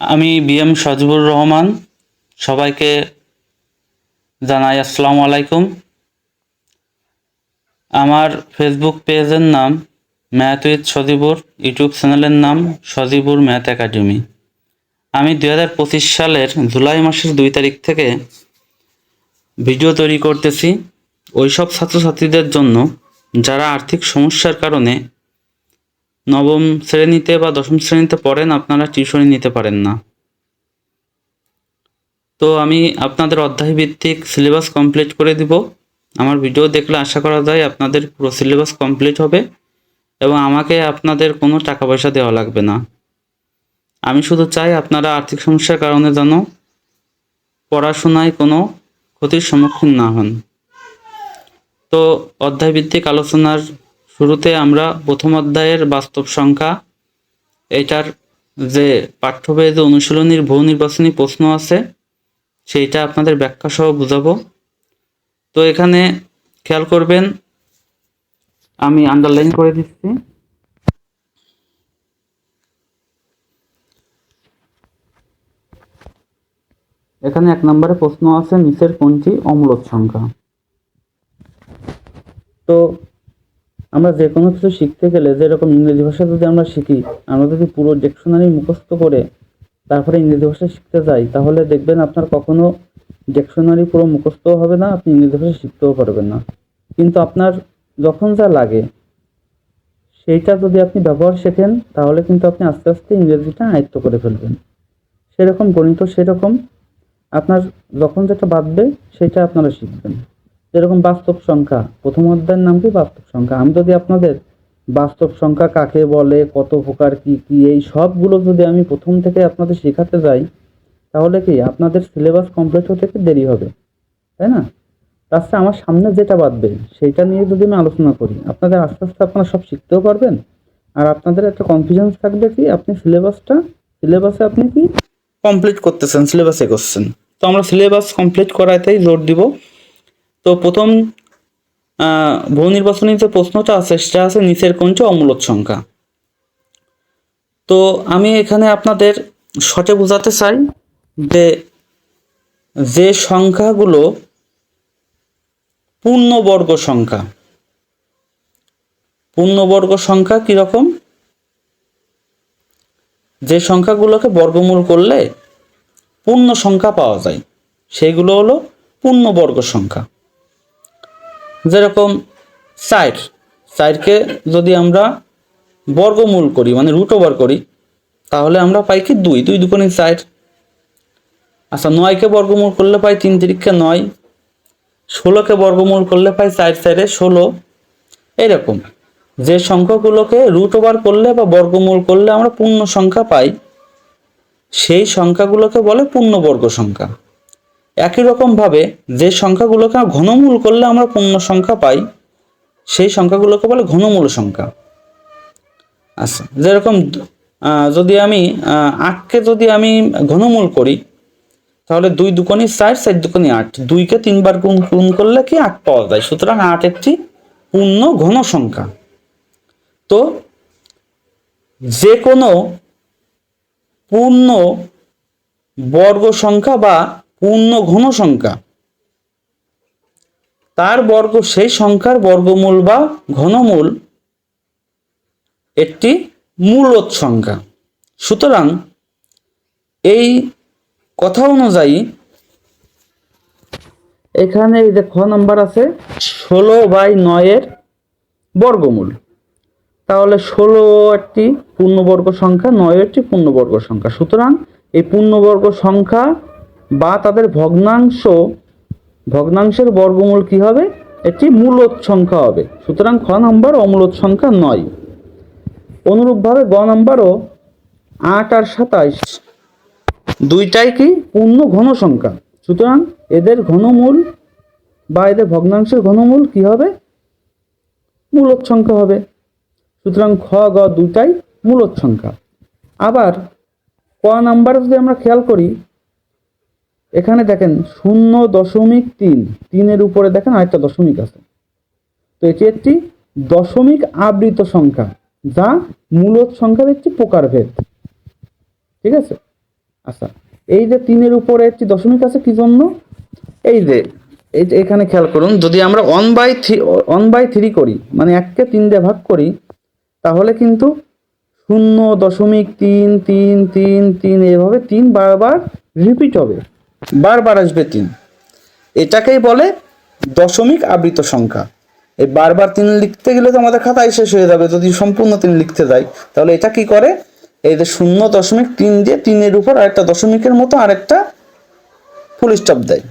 আমি বিএম সজিবুর রহমান, সবাইকে জানাই আসসালামু আলাইকুম। আমার ফেসবুক পেজের নাম ম্যাথ উইথ সজিবুর, ইউটিউব চ্যানেলের নাম সজিবুর ম্যাথ একাডেমি। আমি দুই হাজার পঁচিশ সালের জুলাই মাসের দুই তারিখ থেকে ভিডিও তৈরি করতেছি। ওইসব ছাত্রছাত্রীদের জন্য যারা আর্থিক সমস্যার কারণে নবম শ্রেণীতে বা দশম শ্রেণীতে পড়েন, আপনারা টিউশনি নিতে পারেন না। তো আমি আপনাদের অধ্যায় ভিত্তিক সিলেবাস কমপ্লিট করে দিব। আমার ভিডিও দেখলে আশা করা যায় আপনাদের পুরো সিলেবাস কমপ্লিট হবে এবং আমাকে আপনাদের কোনো টাকা পয়সা দেওয়া লাগবে না। আমি শুধু চাই আপনারা আর্থিক সমস্যার কারণে যেন পড়াশোনায় কোনো ক্ষতির সম্মুখীন না হন। তো অধ্যায়ভিত্তিক আলোচনার শুরুতে আমরা প্রথম অধ্যায়ের বাস্তব সংখ্যা, এটার যে পাঠ্যভেদে অনুশীলনীর বহু নির্বাচনী প্রশ্ন আছে, সেইটা আপনাদের ব্যাখ্যা সহ বুঝাবো। তো এখানে খেয়াল করবেন, আমি আন্ডারলাইন করে দিচ্ছি। এখানে এক নম্বরে প্রশ্ন আছে, নিচের কোনটি অমূলত সংখ্যা? তো আমরা যে কোনো কিছু শিখতে গেলে, যেরকম ইংরেজি ভাষা যদি আমরা শিখি, আমরা যদি পুরো ডিকশনারি মুখস্থ করে তারপরে ইংরেজি ভাষা শিখতে যাই, তাহলে দেখবেন আপনার কখনো ডিকশনারি পুরো মুখস্থ হবে না, আপনি ইংরেজি ভাষা শিখতেও পারবেন না। কিন্তু আপনার যখন যা লাগে, সেইটা যদি আপনি ব্যবহার শেখেন, তাহলে কিন্তু আপনি আস্তে আস্তে ইংরেজিটা আয়ত্ত করে ফেলবেন। সেরকম গণিত সেরকম। আপনার যখন যেটা বাঁধবে, সেটা আপনারা শিখবেন। যেরকম বাস্তব সংখ্যা, প্রথম অধ্যায়ের নাম কি বাস্তব সংখ্যা? আমি যদি আপনাদের বাস্তব সংখ্যা কাকে বলে, কত প্রকার, কি কি, এই সবগুলো যদি আমি প্রথম থেকে আপনাদের শেখাতে যাই, তাহলে কি আপনাদের সিলেবাস কমপ্লিট হতে দেরি হবে, তাই না? তাছাড়া আমার সামনে যেটা বাঁধবে সেইটা নিয়ে যদি আমি আলোচনা করি, আপনাদের আস্তে আস্তে আপনারা সব শিখতেও পারবেন, আর আপনাদের একটা কনফিডেন্স থাকবে কি, আপনি সিলেবাসটা সিলেবাসে আপনি কি কমপ্লিট করতেছেন সিলেবাসে করছেন। তো আমরা সিলেবাস কমপ্লিট করাতেই জোর দিব। তো প্রথম বহু নির্বাচনী যে প্রশ্নটা আছে, সেটা আছে নিচের কোনটি অমূলত সংখ্যা। তো আমি এখানে আপনাদের শর্টে বোঝাতে চাই যে যে সংখ্যাগুলো পূর্ণবর্গ সংখ্যা পূর্ণবর্গ সংখ্যা কীরকম যে সংখ্যাগুলোকে বর্গমূল করলে পূর্ণ সংখ্যা পাওয়া যায় সেইগুলো হলো পূর্ণবর্গ সংখ্যা। যেরকম চার চারকে যদি আমরা বর্গমূল করি মানে রুট ওভার করি, তাহলে আমরা পাই কি দুই। দুই দুকোনি চার আচ্ছা নয়কে বর্গমূল করলে পাই তিন তিরিক্ষে নয়। ষোলোকে বর্গমূল করলে পাই চার চারে ষোলো। এরকম। যে সংখ্যাগুলোকে রুট ওভার করলে বা বর্গমূল করলে আমরা পূর্ণ সংখ্যা পাই, সেই সংখ্যাগুলোকে বলে পূর্ণবর্গ সংখ্যা। একই রকমভাবে যে সংখ্যাগুলোকে ঘনমূল করলে আমরা পূর্ণ সংখ্যা পাই, সেই সংখ্যাগুলোকে বলে ঘনমূল সংখ্যা। আচ্ছা যেরকম যদি আমি আটকে যদি আমি ঘনমূল করি, তাহলে দুই দুকোনি চার চার দুকোনি আট, দুইকে তিনবার গুণ গুণ করলে কি আট পাওয়া যায়? সুতরাং আট একটি পূর্ণ ঘন সংখ্যা। তো যে কোনো পূর্ণ বর্গ সংখ্যা বা পূর্ণ ঘন সংখ্যা। তার বর্গ, সেই সংখ্যার বর্গমূল বা ঘনমূল একটি মূলত সংখ্যা। সুতরাং এই কথা অনুযায়ী এখানে এই যে খ নাম্বার আছে, ষোলো বাই নয়ের বর্গমূল। তাহলে ষোলো একটি পূর্ণবর্গ সংখ্যা, নয় একটি পূর্ণবর্গ সংখ্যা। সুতরাং এই পূর্ণবর্গ সংখ্যা বা তাদের ভগ্নাংশ, ভগ্নাংশের বর্গমূল কি হবে? একটি মূলত সংখ্যা হবে। সুতরাং খ নম্বর অমূলত সংখ্যা নয়। অনুরূপভাবে গ নম্বরও আট আর সাতাইশ। দুইটাই কি? পূর্ণ ঘন সংখ্যা। সুতরাং এদের ঘনমূল বা এদের ভগ্নাংশের ঘনমূল কি হবে? মূলত সংখ্যা হবে। সুতরাং খ, গ দুটাই মূলত সংখ্যা। আবার ক নাম্বারে যদি আমরা খেয়াল করি এখানে দেখেন শূন্য দশমিক তিন। তিনের উপরে দেখেন আরেকটা দশমিক আছে। তো এটি একটি দশমিক আবৃত সংখ্যা, যা মূলত সংখ্যার একটি প্রকারভেদ। ঠিক আছে? আচ্ছা এই যে তিনের উপরে একটি দশমিক আছে, কি জন্য? এই যে, এই এখানে খেয়াল করুন, যদি আমরা one by three, one by three করি মানে এককে তিন দিয়ে ভাগ করি, তাহলে কিন্তু শূন্য দশমিক তিন তিন তিন তিন, এভাবে তিন বারবার রিপিট হবে। বারবার আসবে তিন। এটাকেই বলে দশমিক আবৃত সংখ্যা। এই বারবার তিন লিখতে গেলে তো আমাদের খাতায় শেষ হয়ে যাবে। যদি সম্পূর্ণ তিন লিখতে যাই, তাহলে এটা কি করে? এই যে শূন্য দশমিক তিন দিয়ে তিনের উপর আরেকটা দশমিকের মতো আরেকটা ফুল স্টপ দেয়।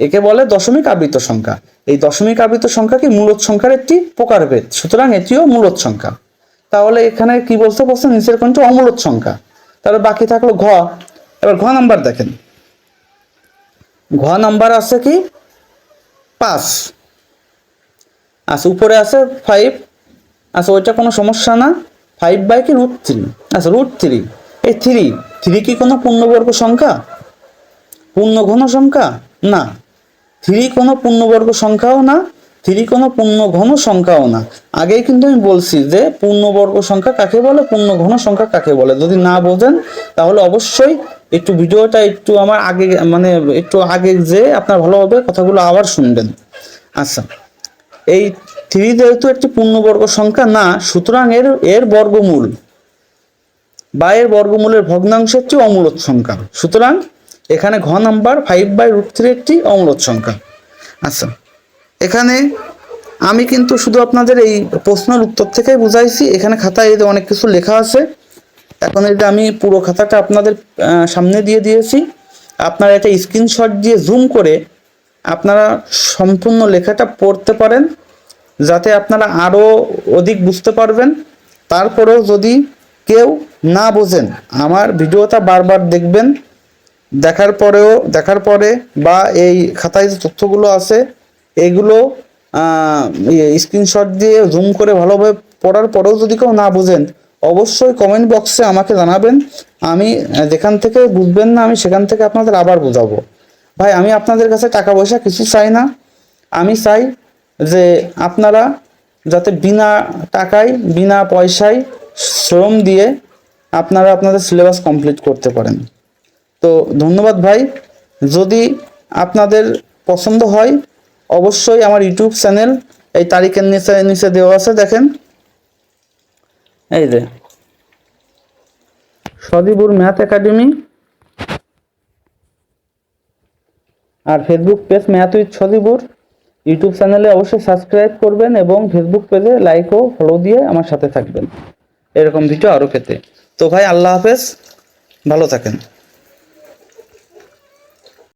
একে বলে দশমিক আবৃত সংখ্যা। এই দশমিক আবৃত সংখ্যা কি মূলত সংখ্যার একটি প্রকারভেদ। সুতরাং এটিও মূলত সংখ্যা। তাহলে এখানে কি বলতে বলছে? নিচের কোনটা অমূলত সংখ্যা। তাহলে বাকি থাকল ঘ। এবার ঘ নাম্বার দেখেন। ঘ নাম্বার আছে কি? পাঁচ। আচ্ছা উপরে আছে ফাইভ আচ্ছা ওইটা কোনো সমস্যা না। ফাইভ বাই কি রুট থ্রি আচ্ছা রুট থ্রি এই থ্রি থ্রি কি কোনো পূর্ণবর্গ সংখ্যা? পূর্ণ ঘন সংখ্যা? না। থ্রি কোনো পূর্ণবর্গ সংখ্যাও না। থ্রি কোনো পূর্ণ ঘন সংখ্যাও না। আগেই কিন্তু আমি বলছি যে পূর্ণবর্গ সংখ্যা কাকে বলে? পূর্ণ ঘন সংখ্যা কাকে বলে? যদি না বোঝেন, তাহলে অবশ্যই একটু ভিডিওটা একটু আমার আগে মানে একটু আগে যে আপনার ভালোভাবে কথাগুলো আবার শুনবেন। আচ্ছা এই থ্রি যেহেতু একটি পূর্ণবর্গ সংখ্যা, না, সুতরাং এর এর বর্গমূল বা এর বর্গমূলের ভগ্নাংশ একটি অমূলত সংখ্যা। সুতরাং এখানে ঘ number five by root three একটি অমূলত সংখ্যা। আচ্ছা এখানে আমি কিন্তু শুধু আপনাদের এই প্রশ্নের উত্তর থেকেই বুঝাইছি। এখানে খাতায় অনেক কিছু লেখা আছে। এখন এটা আমি পুরো খাতাটা আপনাদের সামনে দিয়ে দিয়েছি, আপনারা এটা স্ক্রিনশট দিয়ে জুম করে আপনারা সম্পূর্ণ লেখাটা পড়তে পারেন, যাতে আপনারা আরও অধিক বুঝতে পারবেন। তারপরেও যদি কেউ না বোঝেন, আমার ভিডিওটা বারবার দেখবেন, দেখার পরেও, দেখার পরে বা এই খাতায় যে তথ্যগুলো আছে, এগুলো স্ক্রিনশট দিয়ে জুম করে ভালোভাবে পড়ার পরেও যদি কেউ না বোঝেন অবশ্যই কমেন্ট বক্সে আমাকে জানাবেন। আমি যেখান থেকে বুঝবেন না, আমি সেখান থেকে আপনাদের আবার বোঝাবো। ভাই, আমি আপনাদের কাছে টাকা পয়সা কিছু চাই না। আমি চাই যে আপনারা যাতে বিনা টাকায়, বিনা পয়সায় শ্রম দিয়ে আপনারা আপনাদের সিলেবাস কমপ্লিট করতে পারেন। তো ধন্যবাদ ভাই। যদি আপনাদের পছন্দ হয়, অবশ্যই আমার ইউটিউব চ্যানেল, এই তারিখের নিচে নিচে দেওয়া আছে, দেখেন। এই যে। Sadipur math academy R Facebook page math with Sadipur YouTube চ্যানেলে অবশ্যই সাবস্ক্রাইব করবেন এবং ফেসবুক পেজে লাইক ও ফলো দিয়ে আমার সাথে থাকবেন। এরকম ভিডিও আরও পেতে। তো ভাই, আল্লাহ হাফেজ। ভালো থাকেন।